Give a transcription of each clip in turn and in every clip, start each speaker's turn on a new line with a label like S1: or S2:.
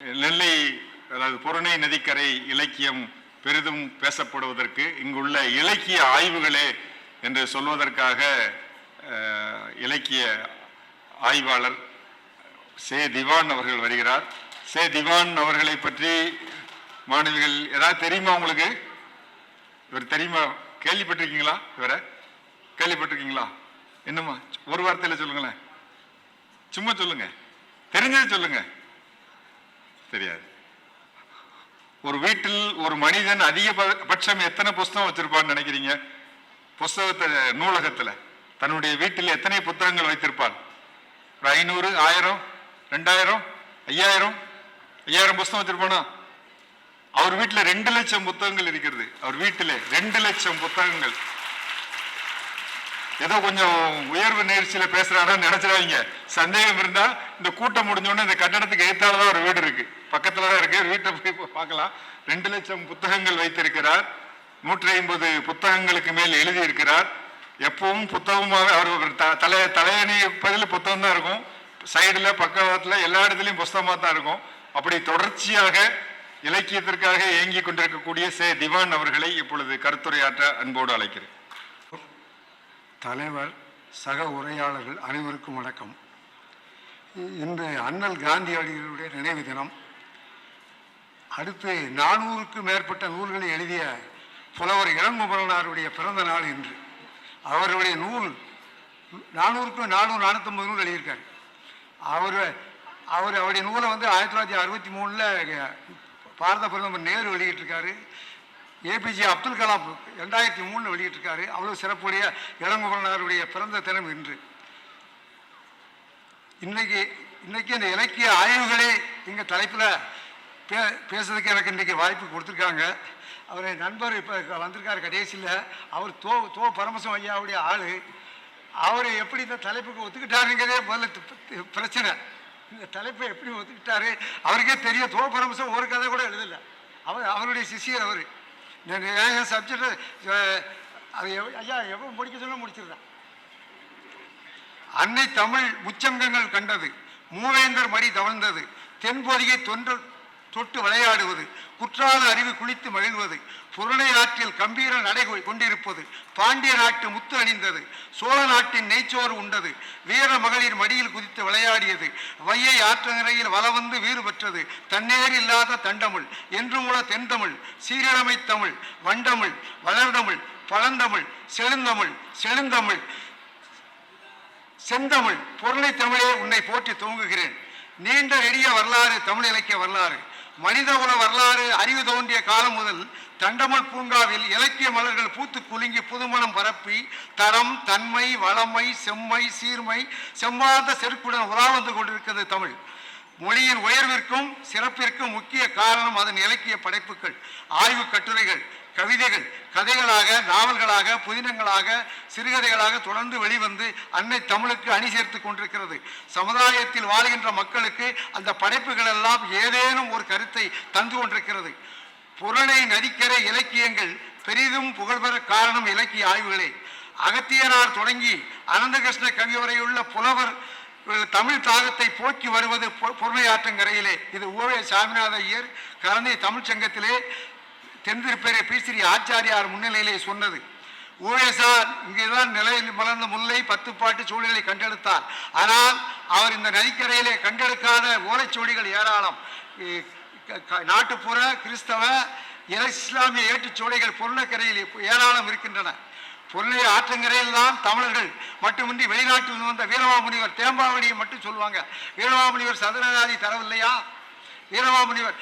S1: நெல்லை அதாவது புறணை நதிக்கரை இலக்கியம் பெரிதும் பேசப்படுவதற்கு இங்குள்ள இலக்கிய ஆய்வுகளே என்று சொல்வதற்காக இலக்கிய ஆய்வாளர் சே. திவான் அவர்கள் வருகிறார். சே. திவான் அவர்களை பற்றி மாணவிகள் ஏதாவது தெரியுமா உங்களுக்கு? இவர் தெரியுமா? கேள்விப்பட்டிருக்கீங்களா இவரை? கேள்விப்பட்டிருக்கீங்களா? என்னம்மா? ஒரு வார்த்தையில் சொல்லுங்களேன். சும்மா சொல்லுங்க. தெரிஞ்சது சொல்லுங்கள் தெரியாது. ஒரு வீட்டில் ஒரு மனிதன் அதிகபட்சம் எத்தனை புஸ்தகம் வச்சிருப்பான்னு நினைக்கிறீங்க? புஸ்தகத்தை நூலகத்துல. தன்னுடைய வீட்டில் எத்தனை புத்தகங்கள் வைத்திருப்பார்? ஒரு ஐநூறு ஆயிரம் ரெண்டாயிரம் ஐயாயிரம் ஐயாயிரம் புஸ்தகம் வச்சிருப்பானா? அவர் வீட்டில் ரெண்டு லட்சம் புத்தகங்கள் இருக்கிறது. அவர் வீட்டிலே ரெண்டு லட்சம் புத்தகங்கள். ஏதோ கொஞ்சம் உயர்வு நேர்ச்சியில பேசுறான்னு நினைச்சிடாதீங்க. சந்தேகம் இருந்தா இந்த கூட்டம் முடிஞ்சோடனே இந்த கட்டடத்துக்கு எதிர்த்தாலதான் ஒரு வீடு இருக்கு. பக்கத்தில் தான் இருக்கு. வீட்டை போய் பார்க்கலாம். ரெண்டு லட்சம் புத்தகங்கள் வைத்திருக்கிறார். நூற்றி ஐம்பது புத்தகங்களுக்கு மேல் எழுதியிருக்கிறார். எப்பவும் புத்தகமாக அவர் ஒரு த- தலை தலையணி பதில் புத்தகம் தான் இருக்கும். சைடில் பக்கத்தில் எல்லா இடத்துலையும் புத்தகமாக தான் இருக்கும். அப்படி தொடர்ச்சியாக இலக்கியத்திற்காக இயங்கி கொண்டிருக்கக்கூடிய சே திவான் அவர்களை இப்பொழுது கருத்துரையாற்ற அன்போடு அழைக்கிறேன்.
S2: தலைவர் சக உரையாளர்கள் அனைவருக்கும் வணக்கம். இன்று அண்ணல் காந்தியடிகளுடைய நினைவு தினம். அடுத்து நானூறுக்கும் மேற்பட்ட நூல்களை எழுதிய புலவர் இளங்குமரனாருடைய பிறந்த நாள் இன்று. அவருடைய நூல் நானூறுக்கும் நானூறு நானூற்றம்பது நூல் எழுதியிருக்காரு. அவர் அவர் அவருடைய நூலை வந்து ஆயிரத்தி தொள்ளாயிரத்தி அறுபத்தி மூணில் பாரத பிரதமர் நேரு வெளியிட்டிருக்காரு. ஏபிஜே அப்துல் கலாம் ரெண்டாயிரத்தி மூணில் வெளியிட்டிருக்காரு. அவ்வளோ சிறப்புடைய இளங்குமரனாருடைய பிறந்த தினம் இன்று. இன்னைக்கு இன்னைக்கு இந்த இலக்கிய ஆய்வுகளே எங்கள் தலைப்பில் பே பேசுறதுக்கு எனக்கு இன்றைக்கி வாய்ப்பு கொடுத்துருக்காங்க. அவர் நண்பர் இப்போ வந்திருக்காரு கடைசியில். அவர் தோ தோ பரமசம் ஐயாவுடைய ஆள். அவர் எப்படி இந்த தலைப்புக்கு ஒத்துக்கிட்டாருங்கிறதே முதல்ல பிரச்சனை. இந்த தலைப்பை எப்படி ஒத்துக்கிட்டாரு? அவருக்கே தெரியும் தோ பரமசம் ஒரு கதை கூட எழுதலை. அவர் அவருடைய சிஷியர் அவர். என் சப்ஜெக்ட் அது எவ்- ஐயா எவ்வளோ முடிக்க சொல்ல முடிச்சிருந்தேன் அன்னை தமிழ் முச்சங்கங்கள் கண்டது. மூவேந்தர் மடி தவழ்ந்தது. தென்பொதிகை தொன்று தொட்டு விளையாடுவது குற்றால அருவி குளித்து மகிழ்வது பொருளை ஆற்றில் கம்பீர நடை கொண்டிருப்பது பாண்டிய நாட்டு முத்து அணிந்தது சோழ நாட்டின் நெய்ச்சோறு உண்டது வீர மகளிர் மடியில் குதித்து விளையாடியது வையை ஆற்றங்கரையில் வல வந்து வீறு பெற்றது தன்னேர் இல்லாத தண்டமிழ் மூல தென்தமிழ் சீரழமை தமிழ் வண்டமிழ் வளர்தமிழ் பழந்தமிழ் செழுந்தமிழ் செழுந்தமிழ் செந்தமிழ் பொருளை தமிழே உன்னை போற்றி துவங்குகிறேன். நீண்ட நெடிய வரலாறு தமிழ் இலக்கிய வரலாறு. மனித குல வரலாறு அறிவு தோன்றிய காலம் முதல் தண்டமல் பூங்காவில் இலக்கிய மலர்கள் பூத்து குலுங்கி புதுமணம் பரப்பி தரம் தன்மை வளமை செம்மை சீர்மை செம்மாந்த செருக்குடன் உலா வந்து கொண்டிருக்கிறது தமிழ். மொழியின் உயர்விற்கும் சிறப்பிற்கும் முக்கிய காரணம் அதன் இலக்கிய படைப்புகள் ஆய்வு கட்டுரைகள். கவிதைகள் கதைகளாக நாவல்களாக புதினங்களாக சிறுகதைகளாக தொடர்ந்து வெளிவந்து அன்னை தமிழுக்கு அணி சேர்த்து கொண்டிருக்கிறது. சமுதாயத்தில் வாழ்கின்ற மக்களுக்கு அந்த படைப்புகள் எல்லாம் ஏதேனும் ஒரு கருத்தை தந்து கொண்டிருக்கிறது. புறணை நதிக்கரை இலக்கியங்கள் பெரிதும் புகழ்பெற காரணம் இலக்கிய ஆய்வுகளே. அகத்தியனார் தொடங்கி அனந்தகிருஷ்ண கவி வரையுள்ள புலவர் தமிழ் தாகத்தை போக்கி வருவது பொ- பொறுமையாற்றங்கரையிலே இது ஓவே சாமிநாத ஐயர் கலந்தை தமிழ்ச் சங்கத்திலே தென்திருப்பேரை பீசிறி ஆச்சாரியார் முன்னிலையிலே சொன்னது. ஊழேசார் இங்கேதான் நிலையில் மலர்ந்த முல்லை பத்துப்பாட்டு சூழலை கண்டெடுத்தார். ஆனால் அவர் இந்த நதிக்கரையிலே கண்டெடுக்காத ஓலைச்சுவடிகள் ஏராளம். நாட்டுப்புற கிறிஸ்தவ இஸ்லாமிய ஏட்டுச்சுவடைகள் பொருளக்கரையில் ஏராளம் இருக்கின்றன. பொருளை ஆற்றங்கரையில் தான் தமிழர்கள் மட்டுமின்றி வெளிநாட்டில் வந்த வீரமாமுனிவர் தேம்பாவணியை மட்டும் சொல்லுவாங்க. வீரமாமுனிவர் சதுரநாதி தரவில்லையா? வீரமாமுனிவர்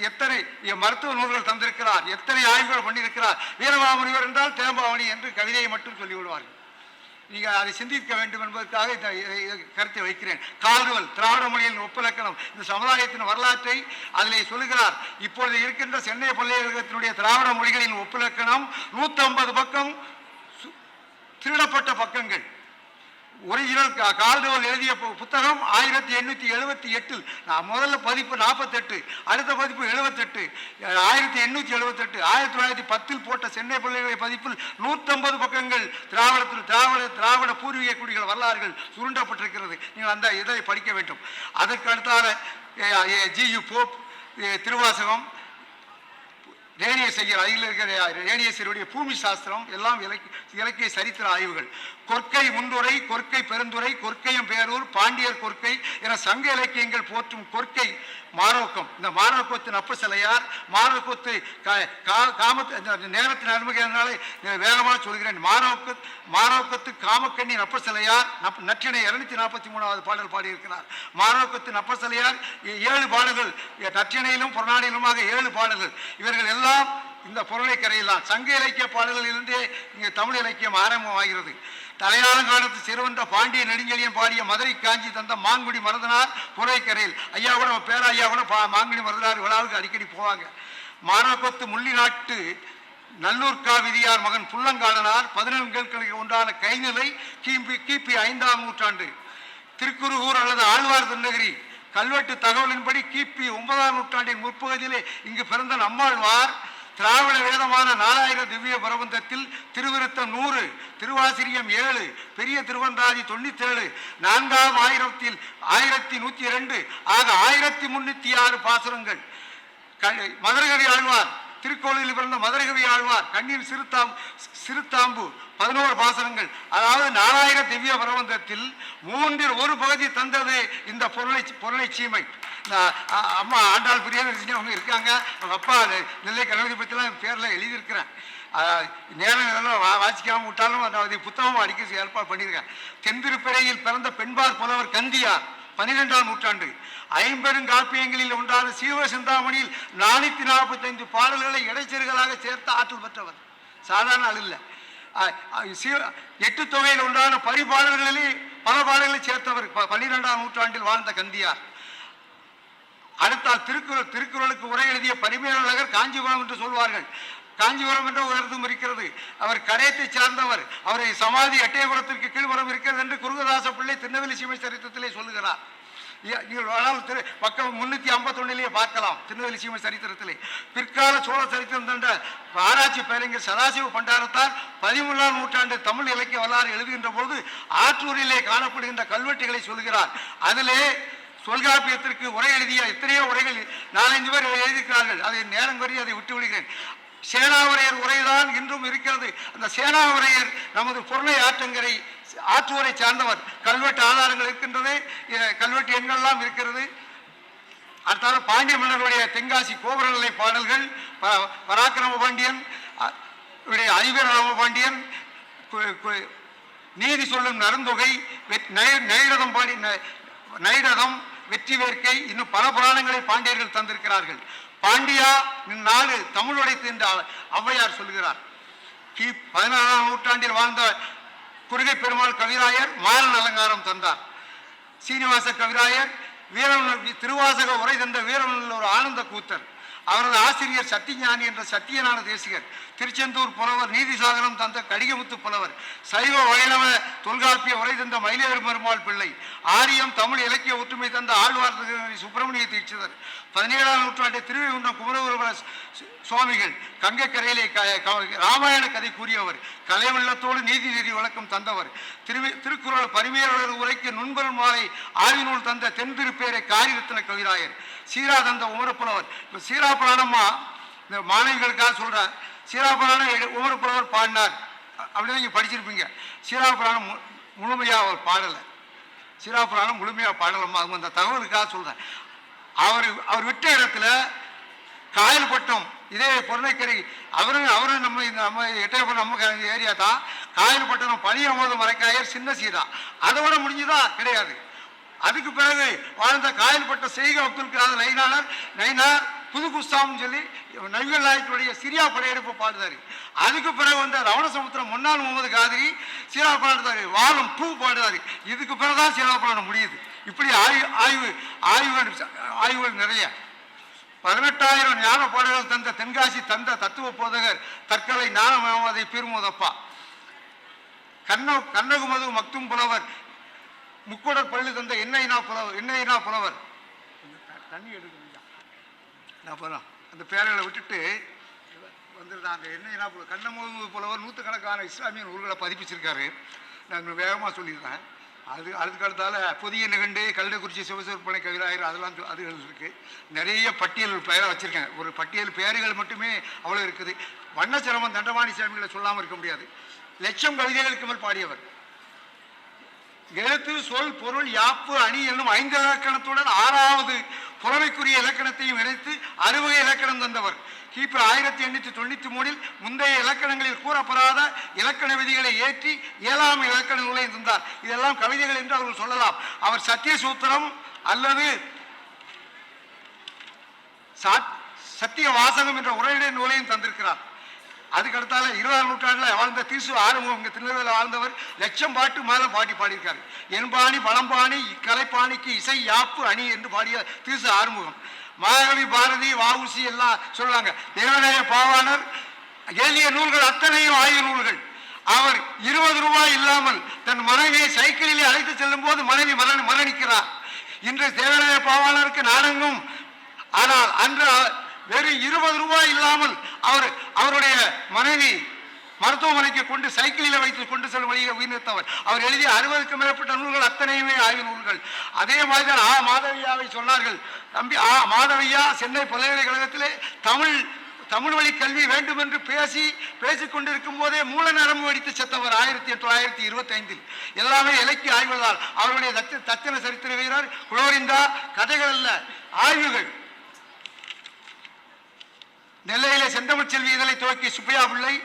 S2: எத்தனை மருத்துவ நூல்கள் தந்திருக்கிறார்? எத்தனை ஆய்வுகள் பண்ணியிருக்கிறார்? வீரமாமுனிவர் என்றால் தேம்பாவணி என்று கவிதையை மட்டும் சொல்லிவிடுவார்கள். நீங்கள் அதை சிந்திக்க வேண்டும் என்பதற்காக இந்த இதை- கருத்தை வைக்கிறேன். கால்டுவல் திராவிட மொழியின் ஒப்பிலக்கணம் இந்த சமுதாயத்தின் வரலாற்றை அதில் சொல்லுகிறார். இப்பொழுது இருக்கின்ற சென்னை பல்கலைக்கழகத்தினுடைய திராவிட மொழிகளின் ஒப்பிலக்கணம் நூற்றம்பது பக்கம் திருடப்பட்ட பக்கங்கள். ஒரிஜினல் கா- கால்டுவல் எழுதிய பு- புத்தகம் ஆயிரத்தி எண்ணூற்றி எழுபத்தி எட்டில் நான் முதல்ல பதிப்பு நாற்பத்தெட்டு அடுத்த பதிப்பு எழுபத்தெட்டு ஆயிரத்தி எண்ணூற்றி எழுபத்தெட்டு ஆயிரத்தி தொள்ளாயிரத்தி பத்தில் போட்ட சென்னை பல்கலைக்கழக பதிப்பில் நூற்றம்பது பக்கங்கள் திராவிடத்தில் திராவிட திராவிட பூர்வீக குடிகள் வரலாறுகள் சுருண்டப்பட்டிருக்கிறது. நீங்கள் அந்த இதை படிக்க வேண்டும். அதற்கு அடுத்தால G U Pope Thiruvasagam Thiruvasagam ரேணியசையர் அதில் இருக்கிற ரேணியசருடைய பூமி சாஸ்திரம் எல்லாம் இலக்கிய இலக்கிய சரித்திர ஆய்வுகள். கொற்கை முன்னுரை கொற்கை பெருந்துரை கொற்கையம் பேரூர் பாண்டியர் கொற்கை என சங்க இலக்கியங்கள் போற்றும் கொற்கை மாரோக்கம் இந்த மாரோக்கத்தின் அப்ப சிலையார் மாரோக்கத்து கா- கா- காமத்து நேரத்தின் அனுமதினால வேகமாக சொல்கிறேன். மாரோக்க மாரோக்கத்து காமக்கண்ணி அப்ப சிலையார் நப் நற்றினை இருநூத்தி நாற்பத்தி மூணாவது பாடல் பாடியிருக்கிறார். மாரோக்கத்தின் அப்ப சிலையார் ஏழு பாடல்கள். நற்றினையிலும் புறநாடிலுமாக ஏழு பாடல்கள். இவர்கள் எல்லாம் இந்த பொருளை கரையிலாம். சங்க இலக்கிய பாடல்களிலிருந்தே இங்கே தமிழ் இலக்கியம் ஆரம்பமாகிறது. தலையாலங்காலத்து சிறுவன்ற பாண்டிய நெடுஞ்செழியன் பாடிய மதுரை காஞ்சி தந்த மாங்குடி மருதனார் புரைக்கரையில். ஐயா கூட நம்ம ஐயா கூட பா- மாங்குடி மருதனார் விழாவுக்கு அடிக்கடி போவாங்க. மானாக்கொத்து முள்ளி நாட்டு நல்லூர் காவிதியார் மகன் புல்லங்காலனார் பதினெண்களுக்கு உண்டான கைநிலை கிபி கிபி ஐந்தாம் நூற்றாண்டு. திருக்குறுகூர் அல்லது ஆழ்வார் திருநகரி. கல்வெட்டு தகவலின்படி கிபி ஒன்பதாம் நூற்றாண்டின் முற்பகுதியிலே இங்கு பிறந்த நம்மாழ்வார் திராவிட வேதமான நாலாயிரம் திவ்ய பிரபந்தத்தில் திருவிருத்தம் நூறு திருவாசிரியம் ஏழு பெரிய திருவந்தாதி தொண்ணூத்தேழு நான்காம் ஆயிரத்தில் ஆயிரத்தி நூற்றி இரண்டு ஆக ஆயிரத்தி முன்னூற்றி ஆறு பாசுரங்கள். க- மதுரகவி ஆழ்வார் திருக்கோளில் பிறந்த மதுரகவி ஆழ்வார் கண்ணீர் சிறுத்தாம் சிறுத்தாம்பு பதினோரு பாசனங்கள். அதாவது நாலாயிரம் திவ்ய பிரபந்தத்தில் மூன்றில் ஒரு பகுதி தந்தது இந்த பொருளை பொருளை சீமை. அம்மா ஆண்டாள் பிரியாணி அவங்க இருக்காங்க. அவங்க அப்பா நெல்லை கணபதி பற்றிலாம் பேரில் எழுதியிருக்கிறேன். நேரம் இதெல்லாம் வா விட்டாலும் நான் அதை புத்தகமும் அடிக்க ஏற்பாடு பண்ணியிருக்கேன். தென்திருப்பிறையில் பிறந்த பெண்பார் புலவர் கந்தியார். பனிரெண்டாம் நூற்றாண்டு. ஐம்பெருங்காப்பியங்களில் ஒன்றான சீவ சிந்தாமணியில் நானூத்தி நாற்பத்தைந்து பாடல்களை இடைச்செருகளாக சேர்த்து ஆற்றல் பெற்றவர். சாதாரண ஆள் இல்லை. அஹ், எட்டு தொகையில் ஒன்றான பரிபாடல்களிலே பல பாடல்களை சேர்த்தவர் பன்னிரெண்டாம் நூற்றாண்டில் வாழ்ந்த கந்தியார். அடுத்தால் திருக்குறள் திருக்குறளுக்கு உரை எழுதிய பரிமேலழகர் காஞ்சிபுரம் என்று சொல்வார்கள். காஞ்சிபுரம் என்ற ஒரு இடத்தும் இருக்கிறது. அவர் கடையத்தை சார்ந்தவர். அவரை சமாதி எட்டயபுரத்திற்கு கீழ்புறம் இருக்கிறது என்று குருகதாச பிள்ளை திருநெல்வேலி சீமை சரித்திரத்திலே சொல்லுகிறார். இ- நீங்கள் வேணாலும் திரு பக்கம் முன்னூற்றி ஐம்பத்தொன்னிலேயே பார்க்கலாம் திருநெல்வேலி சீமை சரித்திரத்திலே. பிற்கால சோழ சரித்திரம் தண்ட ஆராய்ச்சி பேரங்கர் சதாசிவ பண்டாரத்தார் பதிமூன்றாம் நூற்றாண்டு தமிழ் இலக்கிய வரலாறு எழுதுகின்ற பொழுது ஆற்றூரிலே காணப்படுகின்ற கல்வெட்டுகளை சொல்கிறார். அதிலே தொல்காப்பியத்திற்கு உரை எழுதிய எத்தனையோ உரைகள் நாலஞ்சு பேர் எழுதியிருக்கிறார்கள். அதை நேரம் கருதி அதை விட்டு விடுகிறேன். சேனாவரையர் உரைதான் இன்றும் இருக்கிறது. அந்த சேனாவரையர் நமது பொருளை ஆற்றங்கரை ஆற்றுவரை சார்ந்தவர். கல்வெட்டு ஆதாரங்கள் இருக்கின்றது. கல்வெட்டு எண்கள்லாம் இருக்கிறது. அடுத்தால பாண்டிய மன்னருடைய தென்காசி கோபுரநிலை பாடல்கள் ப- பராக்கிரம பாண்டியன் அ- இவருடைய பாண்டியன் நீதி சொல்லும் நருந்தொகை வெட்- நை- நைரதம் பாடி ந- நைரதம் வெற்றி வேர்க்கை இன்னும் பல புராணங்களை பாண்டியர்கள் தந்திருக்கிறார்கள். பாண்டியா நின் நாடு தமிழ் உடைத்து என்று அவ- ஔவையார் சொல்கிறார். கி பதினாறாம் நூற்றாண்டில் வாழ்ந்த குருகை பெருமாள் கவிராயர் மாறன் அலங்காரம் தந்தார். சீனிவாச கவிராயர் வீரன் திருவாசக உரை தந்த வீரனில் ஒரு ஆனந்த கூத்தர். அவரது ஆசிரியர் சத்தியஞானி என்ற சத்தியநாத தேசிகர். திருச்செந்தூர் புலவர் நீதிசாகரம் தந்த கடிகமுத்து புலவர் சைவ வைணவ தொல்காப்பிய உரை தந்த மயிலேறு பெருமாள் பிள்ளை ஆரியம் தமிழ் இலக்கிய ஒற்றுமை தந்த ஆழ்வார் சுப்பிரமணிய தீட்சிதர் பதினேழாம் நூற்றாண்டு திருவைகுண்டம் குமரகுருபர சுவாமிகள் கங்கைக்கரையிலே ராமாயண கதை கூறியவர் கலைவெள்ளத்தோடு நீதி நெறி வழக்கம் தந்தவர் திருவி திருக்குறள் பரிமையாளர் உரைக்கு நுண்பல் மாலை ஆய்வுநூல் தந்த தென் திருப்பேரை காரிரத்ன கவிராயர் சீரா தந்த உமரப்புலவர் இப்போ சீரா புராணமா இந்த மாணவிகளுக்காக சொல்றார் சீராபுராணம் ஒவ்வொரு புலவர் பாடினார். அப்படின்னு நீங்க படிச்சிருப்பீங்க. சீராபுராணம் மு- முழுமையா அவர் பாடலை. சீராபுராணம் முழுமையாக முழுமையா பாடலம்மா அவங்க அந்த தகவலுக்காக சொல்றேன். அவர் அவர் விட்ட இடத்துல காயல்பட்டம் இதே பொருளைக்கரை அவரும் அவரும் நம்ம இந்த நம்ம எட்டயபுரம் நம்ம ஏரியா தான். காயல்பட்டம் பனியமோது மறைக்காயர் சின்ன சீரா அதோட முடிஞ்சுதா? கிடையாது. அதுக்கு பிறகு வாழ்ந்த காயல்பட்ட செய்க அப்துல் கலாம் நைனாளர் நைனார் புது குஸ்தாம்னு சொல்லி நவிகள் நாயக்கருடைய சிரியா படையெடுப்பு பாடுதாரு. அதுக்கு பிறகு வந்த ரவணசமுத்திரம் முன்னாள் முகமது காதிரி சீரா பாடுதாரு. வாரம் பூ பாடுதாரு. இதுக்கு பிறகுதான் சீரா பாட முடியுது. இப்படி ஆய்வு ஆய்வு ஆய்வுகள் ஆய்வுகள் நிறைய. பதினெட்டாயிரம் ஞான பாடல்கள் தந்த தென்காசி தந்த தத்துவ போதகர் தற்கலை ஞான முகமதை பெருமுதப்பா கண்ண கண்ணகுமது மக்தும் புலவர் முக்குடர் பள்ளி தந்த எண்ணெய்னா புலவர் எண்ணெய்னா புலவர். தண்ணி எடுக்கணும். நான் அந்த பேரலை விட்டுட்டு வந்துருந்தான் அந்த என்ன புலவர் கண்ணமுகமது போலவர் நூற்றுக்கணக்கான இஸ்லாமிய நூல்களை பதிப்பிச்சிருக்காரு. நான் வேகமாக சொல்லியிருந்தேன் அது அதுக்கு அடுத்தால புதிய நிகண்டு கல்டக்குறிச்சி சிவசிற்பனை கவிராயர் அதெல்லாம் அதுகள் இருக்குது நிறைய பட்டியல் பெயராக வச்சுருக்கேன். ஒரு பட்டியல் பெயர்கள் மட்டுமே அவ்வளோ இருக்குது. வண்ணச்சிரமம் தண்டவாணி சாமிகளை சொல்லாமல் இருக்க முடியாது. லட்சம் கவிதைகளுக்கு மேல் பாடியவர். எழுத்து சொல் பொருள் யாப்பு அணி என்னும் ஐந்து இலக்கணத்துடன் ஆறாவது புறமைக்குரிய இலக்கணத்தையும் இணைத்து அறுவகை இலக்கணம் தந்தவர். கிபி ஆயிரத்தி எண்ணூற்றி தொண்ணூற்றி மூணில் முந்தைய இலக்கணங்களில் கூறப்படாத இலக்கண விதிகளை ஏற்றி ஏழாம் இலக்கண நூலை தந்தார். இதெல்லாம் கவிதைகள் என்று அவர்கள் சொல்லலாம். அவர் சத்திய சூத்திரம் அல்லது சத்திய வாசகம் என்ற உரையுடைய நூலையும் தந்திருக்கிறார். அதுக்கடுத்தால இருபதாம் நூற்றாண்டில் வாழ்ந்த தீசு ஆறுமுகம் இங்க திருநெல்வேலியில் வாழ்ந்தவர் லட்சம் பாட்டு மேலே பாட்டி பாடியிருக்காரு. என்பாணி பழம்பாணி இக்கலைப்பாணிக்கு இசை யாப்பு அணி என்று பாடிய தீசு ஆறுமுகம். மாகவி பாரதி வாவுசி எல்லாம் சொல்றாங்க தேவநாய பாவாணர் எழுதிய நூல்கள் அத்தனையும் ஆய்வு நூல்கள். அவர் இருபது ரூபாய் இல்லாமல் தன் மனைவியை சைக்கிளிலே அழைத்து செல்லும் போது மனைவி மரண மரணிக்கிறார். இன்று தேவநாய பாவாளருக்கு நாடங்கும். ஆனால் அன்று வெறும் இருபது ரூபாய் இல்லாமல் அவர் அவருடைய மனைவி மருத்துவமனைக்கு கொண்டு சைக்கிளில் வைத்து கொண்டு செல்லும் வழியை உயிர்த்தவர் அவர் எழுதிய அறுபதுக்கு மேற்பட்ட நூல்கள் அத்தனையுமே ஆய்வு நூல்கள். அதே மாதிரி தான் ஆ. மாதவியாவை சொன்னார்கள். தம்பி ஆ. மாதவியா சென்னை பல்கலைக்கழகத்திலே தமிழ் தமிழ் வழி கல்வி வேண்டும் என்று பேசி பேசிக் கொண்டிருக்கும் போதே மூல நரம்பு வெடித்து செத்தவர் ஆயிரத்தி தொள்ளாயிரத்தி இருபத்தி ஐந்தில் எல்லாமே இலக்கிய ஆய்வுகளால். அவருடைய தத்தின சரித்திர வீரர் குளோரிந்தா கதைகள் அல்ல ஆய்வுகள். நெல்லையிலே செந்தமிழ் செல்வி இதழை துவக்கி சுப்பையா பிள்ளை.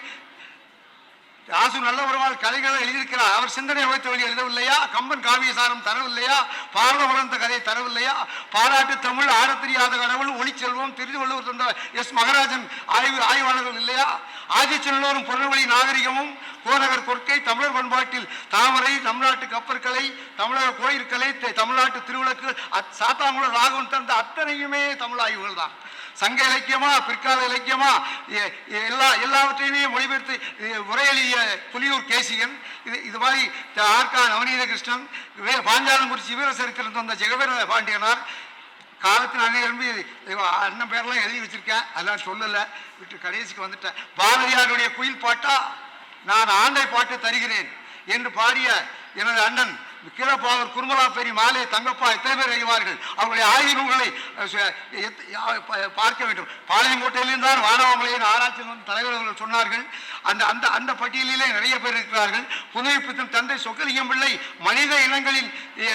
S2: ராசு நல்ல ஒருவாள் கதைகளை எழுதியிருக்கிறார். அவர் சிந்தனை உழைத்த வழி எழுதவில்லையா? கம்பன் காவியசாரம் தரவில்லையா? பாரத வளர்ந்த கதை தரவில்லையா? பாராட்டு தமிழ் ஆட தெரியாத கடவுள் ஒளிச்செல்வம் திருவள்ளுவர் தந்த எஸ். மகராஜன் ஆய்வு ஆய்வாளர்கள் இல்லையா? ஆதிச்செல்லோரும் பொருள்வழி நாகரிகமும் கோநகர் கொற்கை தமிழர் பண்பாட்டில் தாமரை தமிழ்நாட்டு கப்பற்கலை தமிழக கோயிற்கலை தமிழ்நாட்டு திருவிளக்கு அத்- சாத்தாங்குளம் ராகவன் தந்த அத்தனையுமே தமிழ் ஆய்வுகள் தான். சங்க இலக்கியமா பிற்கால இலக்கியமா எல்லா எல்லாவற்றையுமே மொழிபெயர்த்து எ, புலியூர் கேசிகன் இது இது மாதிரி ஆர்கா நவநீத கிருஷ்ணன் பாஞ்சாலங்குறிச்சி வீரசரித்திரம் தந்த ஜெகவீர பாண்டியனார் காலத்தில் அன்னை எழும்பி அண்ணன் பேர்லாம் எழுதி வச்சிருக்கேன் அதெல்லாம் சொல்லலை விட்டு கடைசிக்கு வந்துட்டேன். பாரதியாருடைய குயில் பாட்டா நான் ஆண்டை பாட்டு தருகிறேன் என்று பாடிய எனது அண்ணன் கீழப்பாவர் குருமலா பெரி மாலே தங்கப்பா எத்தனை பேர் அறிவார்கள் அவருடைய ஆய்வு நூல்களை பார்க்க வேண்டும். பாளையங்கோட்டையிலிருந்து தான் வானவமலையின் ஆராய்ச்சி தலைவர் அவர்கள் சொன்னார்கள். அந்த அந்த அந்த பட்டியலிலே நிறைய பேர் இருக்கிறார்கள். புதுமைப்பித்தன் தந்தை சொக்கலிங்கம் பிள்ளை மனித இனங்களின்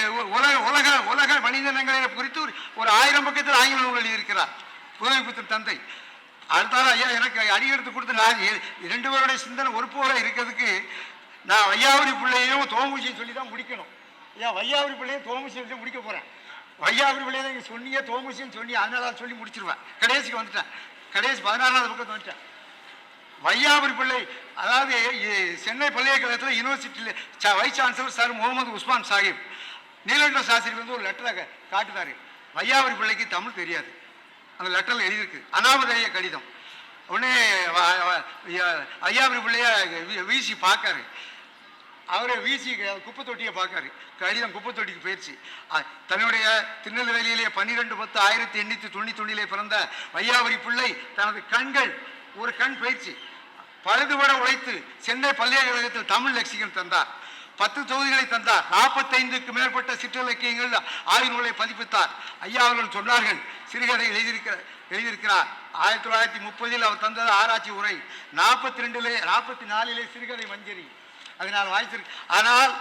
S2: உலக உலக உலக மனித இனங்களை குறித்து ஒரு- ஒரு ஆயிரம் பக்கத்தில் ஆய்வு நூல் எழுதியிருக்கிறார். புதுமைப்பித்தன் தந்தை. அடுத்தாலும் ஐயா எனக்கு அடி எடுத்து கொடுத்து நான் ரெண்டு பேருடைய சிந்தனை ஒரு போல இருக்கிறதுக்கு நான் வையாவரி பிள்ளையையும் தோமுசியும் சொல்லி தான் முடிக்கணும். ஐயா வையாவரி பிள்ளையும் தோமுசியும் சொல்லி முடிக்க போகிறேன் வையாவரி பிள்ளையை தான் இங்கே சொன்னியே தோமுசியும் சொன்னி அதனால சொல்லி முடிச்சிருவேன். கடைசிக்கு வந்துட்டேன். கடைசி பதினாறாவது பக்கத்து வந்துட்டேன். வையாபுரி பிள்ளை அதாவது சென்னை பல்கலைக்கழகத்தில் யூனிவர்சிட்டியில் ச- vice chancellor sir Mohammed Usman Sahib. Nilakanta Sastri வந்து ஒரு லெட்டரை காட்டினார். வையாபுரி பிள்ளைக்கு தமிழ் தெரியாது. அந்த லெட்டரில் எழுதியிருக்கு. அனாமதேய கடிதம். உடனே வ- ஐயாபுரி பிள்ளைய வீசி பார்க்காரு. அவரை வீசி குப்பை தொட்டியை பார்க்காரு. கடிதம் குப்பை தொட்டிக்கு போயிடுச்சு தன்னுடைய திருநெல்வேலியிலே பன்னிரெண்டு பத்து ஆயிரத்தி எண்ணூற்றி தொண்ணூத்தி ஒன்றிலே பிறந்த வையாவரி பிள்ளை தனது கண்கள் ஒரு கண் பயிற்சி பழுதுபட உழைத்து சென்னை பல்கலைக்கழகத்தில் தமிழ் லெக்சிகன் தந்தார். பத்து தொகுதிகளை தந்தார். நாற்பத்தைந்துக்கு மேற்பட்ட சிற்றிலக்கியங்கள் ஆய்வு நூலை பதிப்பித்தார். ஐயா அவர்கள் சொன்னார்கள் சிறுகதை எழுதியிருக்கிற எழுதியிருக்கிறார். ஆயிரத்தி தொள்ளாயிரத்தி முப்பதில் அவர் தந்தது ஆராய்ச்சி உரை. நாற்பத்தி ரெண்டிலே நாற்பத்தி நாலிலே சிறுகதை மஞ்சரி. அதனால் வாய்த்திருக்கு ஆனால்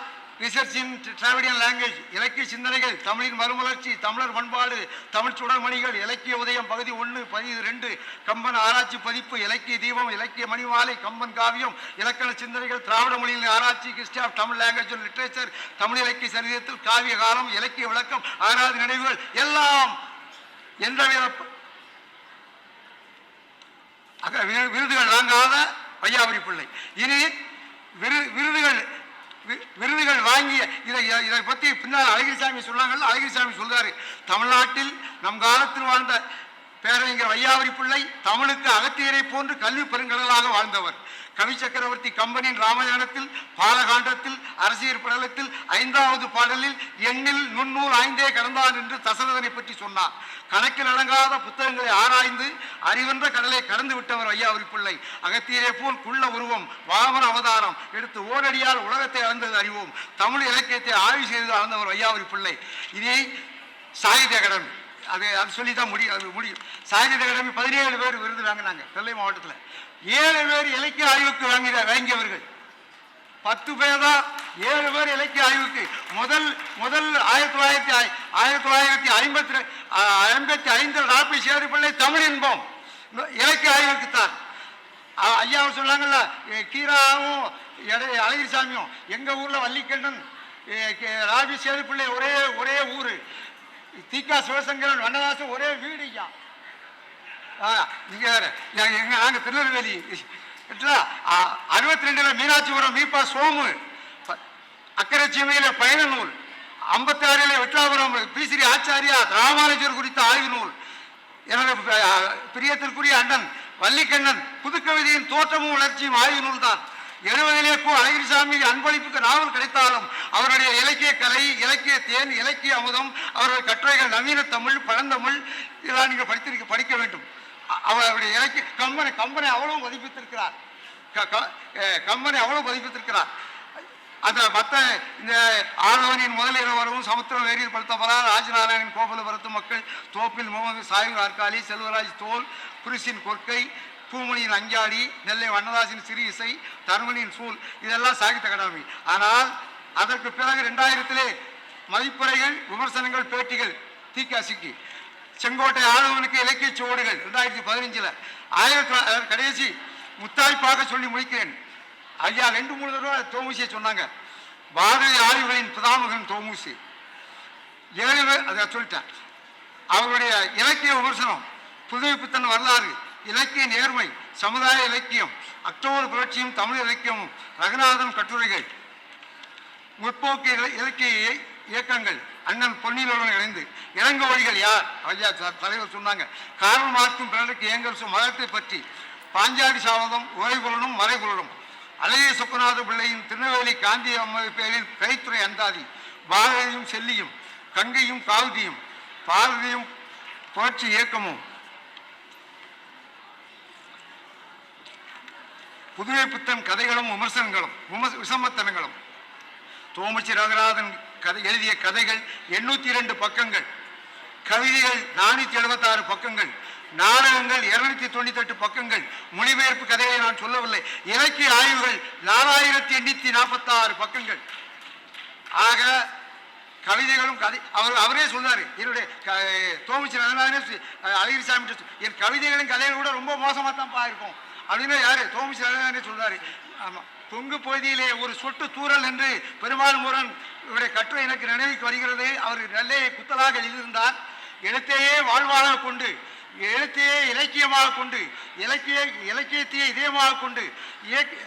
S2: ரிசர்ச் இன் டிராவிடியன் லாங்குவேஜ் இலக்கிய சிந்தனைகள் தமிழின் மறுமலர்ச்சி தமிழர் பண்பாடு தமிழ் சுடர்மணிகள் இலக்கிய உதயம் பகுதி ஒன்று பதிவு ரெண்டு கம்பன் ஆராய்ச்சி பதிப்பு இலக்கிய தீபம் இலக்கிய மணிமாலை கம்பன் காவியம் இலக்கண சிந்தனைகள் திராவிட மொழியின் ஆராய்ச்சி history of Tamil language and literature Tamil இலக்கிய சரிதத்தில் காவிய காலம் இலக்கிய விளக்கம் ஆராய்ச்சி நினைவுகள் எல்லாம் எந்தவித விரு- விருதுகள் வாங்காத வையாபுரி பிள்ளை. இனி விரு விருதுகள் வி- விருதுகள் வாங்கிய இதை இதை- இதை பற்றி பின்னால் அழகிரிசாமி சொன்னாங்கல்ல அழகிரிசாமி சொல்றாரு தமிழ்நாட்டில் நம் காலத்தில் வாழ்ந்த பேரறிஞர் வையாவரி பிள்ளை தமிழுக்கு அகத்தியரை போன்று கல்வி பெருங்கடலாக வாழ்ந்தவர். கவி சக்கரவர்த்தி கம்பனின் ராமாயணத்தில் பாலகாண்டத்தில் அரசியல் படலத்தில் ஐந்தாவது பாடலில் எண்ணில் நுண்ணூல் ஐந்தே கடந்தான் என்று தசரதனை பற்றி சொன்னார். கணக்கில் அடங்காத புத்தகங்களை ஆராய்ந்து அறிவென்ற கடலை கடந்து விட்டவர் ஐயாவரி பிள்ளை. அகத்தியரை போல் குள்ள உருவம் வாமன அவதாரம் எடுத்து ஓரடியால் உலகத்தை அளந்தது அறிவோம். தமிழ் இலக்கியத்தை ஆய்வு செய்து அளந்தவர் ஐயாவரி பிள்ளை. இனி சாகித்ய அகாடமி அது அது சொல்லி தான் முடியும் அது முடியும். சாகித்ய அகாடமி பதினேழு பேர் விருது வாங்கினாங்க நெல்லை மாவட்டத்தில். ஏழு பேர் இலக்கிய ஆய்வுக்கு வாங்கி வாங்கியவர்கள். பத்து பேர் தான் ஏழு பேர் இலக்கிய ஆய்வுக்கு. முதல் முதல் ஆயிரத்தி தொள்ளாயிரத்தி ஐ- ஆயிரத்தி தொள்ளாயிரத்தி ஐம்பத்தி ஐம்பத்தி ஐந்தில் ராப்பி பிள்ளை தமிழ் என்போம் இலக்கிய ஆய்வுக்குத்தான் தான். ஐயாவும் சொன்னாங்கல்ல கீராவும் எடை அழகிரிசாமியும். எங்க ஊர்ல வள்ளிக்கண்ணன் ராபி சேரி பிள்ளை ஒரே ஒரே ஊரு. தீகா சிவசங்கரன் வண்ணதாசன் ஒரே வீடு ஐயா. ஆ, நீங்க எங்க நாங்க திருநெல்வேலி. அறுபத்தி ரெண்டுல மீனாட்சிபுரம் மீபா சோமு. ப- அக்கரை சீமையில பயண நூல் ஐம்பத்தி ஆறுல விட்லாபுரம் பிசிறி ஆச்சாரியா ராமானுஜர் குறித்த ஆய்வு நூல் எனது பிரியத்திற்குரிய அண்ணன் வள்ளிக்கண்ணன் புதுக்கவிதையின் தோற்றமும் வளர்ச்சியும் ஆய்வு நூல் தான் எழுபதிலே கு அழகிரிசாமி அன்பளிப்புக்கு நாவல் கிடைத்தாலும் அவருடைய இலக்கிய கலை இலக்கிய தேன் இலக்கிய அமுதம் அவருடைய கட்டுரைகள் நவீன தமிழ் பழந்தமிழ் இதெல்லாம் நீங்கள் படித்திருக்க படிக்க வேண்டும். அவருடைய இலக்கிய கம்பனை கம்பனை அவ்வளவு மதிப்பித்திருக்கிறார். கம்பனை அவ்வளவு மதிப்பித்திருக்கிறார். அந்த மற்ற இந்த ஆதவனின் முதலிரவரும் சமுத்திரம் வேரியில் படுத்தப்படா ராஜநாராயணன் கோபுலபுரத்து மக்கள் தோப்பில் முகமது சாயுல் அர்காலி செல்வராஜ் தோல் குரிசின் கொற்கை பூமணியின் அஞ்சாடி நெல்லை வண்ணதாசின் சிறு இசை தருமணியின் சூல் இதெல்லாம் சாகித்ய அகாடமி. ஆனால் அதற்கு பிறகு ரெண்டாயிரத்திலே மதிப்புரைகள் விமர்சனங்கள் பேட்டிகள் தீக்காசிக்கு செங்கோட்டை ஆளுநனுக்கு இலக்கிய சுவடுகள் ரெண்டாயிரத்தி பதினஞ்சில். ஆயிரத்தி கடைசி முத்தாய்ப்பாக சொல்லி முடிக்கிறேன். ஐயா ரெண்டு மூணு தடவை தோமுசியை சொன்னாங்க. பாரதி ஆய்வுகளின் பிதாமகன் தோமுசி. ஏழு அதை சொல்லிட்டேன். அவருடைய இலக்கிய விமர்சனம் புதுமைப்பித்தன் வரலாறு இலக்கிய நேர்மை சமுதாய இலக்கியம் அக்டோபர் புரட்சியும் தமிழ் இலக்கியமும் ரகுநாதன் கட்டுரைகள். முற்போக்கு இலக்கிய இயக்கங்கள் அண்ணன் பொன்னிலுடன் இணைந்து. இறங்க வழிகள் யார்? ஐயா தலைவர் சொன்னாங்க. காரல் மார்க்கும் பிறருக்கு ஏங்கல்ஸும் மதத்தை பற்றி. பாஞ்சாலி சாவதம் உரைகுலனும் மறைகுலனும் அழகிய சுப்பநாத பிள்ளையும் திருநெல்வேலி காந்தி அம்மை பேரில் கைத்துறை அந்தாதி. பாரதியும் செல்லியும் கங்கையும் காவதியும் பாரதியும் புரட்சி இயக்கமும். புதுவை புத்தன் கதைகளும் விமர்சனங்களும் விசமத்தனங்களும். தோமச்சி ரங்கநாதன் கதை எழுதிய கதைகள் எண்ணூத்தி இரண்டு பக்கங்கள். கவிதைகள் நானூத்தி எழுபத்தாறு பக்கங்கள். நாடகங்கள் இருநூத்தி தொண்ணூத்தி எட்டு பக்கங்கள். மொழிபெயர்ப்பு கதைகளை நான் சொல்லவில்லை. இலக்கிய ஆய்வுகள் நாலாயிரத்தி எண்ணூத்தி நாற்பத்தி ஆறு பக்கங்கள். ஆக கவிதைகளும் கதை அவர் அவரே சொன்னாரு என்னுடைய தோமிச்சி ரங்கநாதனே அழகிரிசாமி என் கவிதைகளும் கதைகளும் கூட ரொம்ப மோசமாக தான் இருக்கும். அப்படின்னு யாரு? தோமிச்சு ரங்கநாதனே சொல்றாரு. ஆமா. தொங்கு பகுதியிலே ஒரு சொட்டு தூறல் என்று பெருமாள் முருகன் இவருடைய கட்டுரை எனக்கு நினைவுக்கு வருகிறது. அவர் நெல்லையை குத்தலாக எழுதியிருந்தார். எழுத்தையே வாழ்வாக கொண்டு எழுத்தையே இலக்கியமாக கொண்டு இலக்கிய இலக்கியத்தையே இதயமாக கொண்டு இயக்க-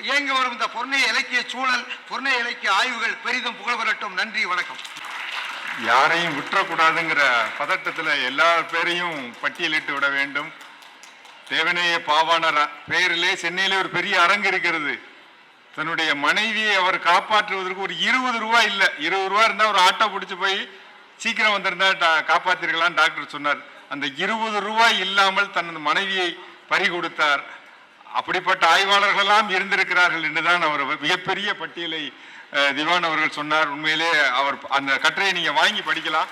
S2: இயங்கி வரும் இந்த பொருணை இலக்கிய சூழல் பொருணை இலக்கிய ஆய்வுகள் பெரிதும் புகழ் பெறட்டும். நன்றி வணக்கம்.
S1: யாரையும் விட்டுறக்கூடாதுங்கிற பதட்டத்தில் எல்லா பேரையும் பட்டியலிட்டு விட வேண்டும். தேவனேய பாவாணர் பெயரிலே சென்னையில ஒரு பெரிய அரங்கு இருக்கிறது. தன்னுடைய மனைவியை அவர் காப்பாற்றுவதற்கு ஒரு இருபது ரூபாய் இல்லை. இருபது ரூபாய் இருந்தால் ஒரு ஆட்டோ பிடிச்சி போய் சீக்கிரம் வந்திருந்தா டா- காப்பாத்திருக்கலாம் டாக்டர் சொன்னார். அந்த இருபது ரூபாய் இல்லாமல் தனது மனைவியை பறி கொடுத்தார் அப்படிப்பட்ட ஆய்வாளர்களெல்லாம் இருந்திருக்கிறார்கள் என்றுதான் அவர் மிகப்பெரிய பட்டியலை திவான் அவர்கள் சொன்னார். உண்மையிலே அவர் அந்த கட்டுரையை நீங்க வாங்கி படிக்கலாம்.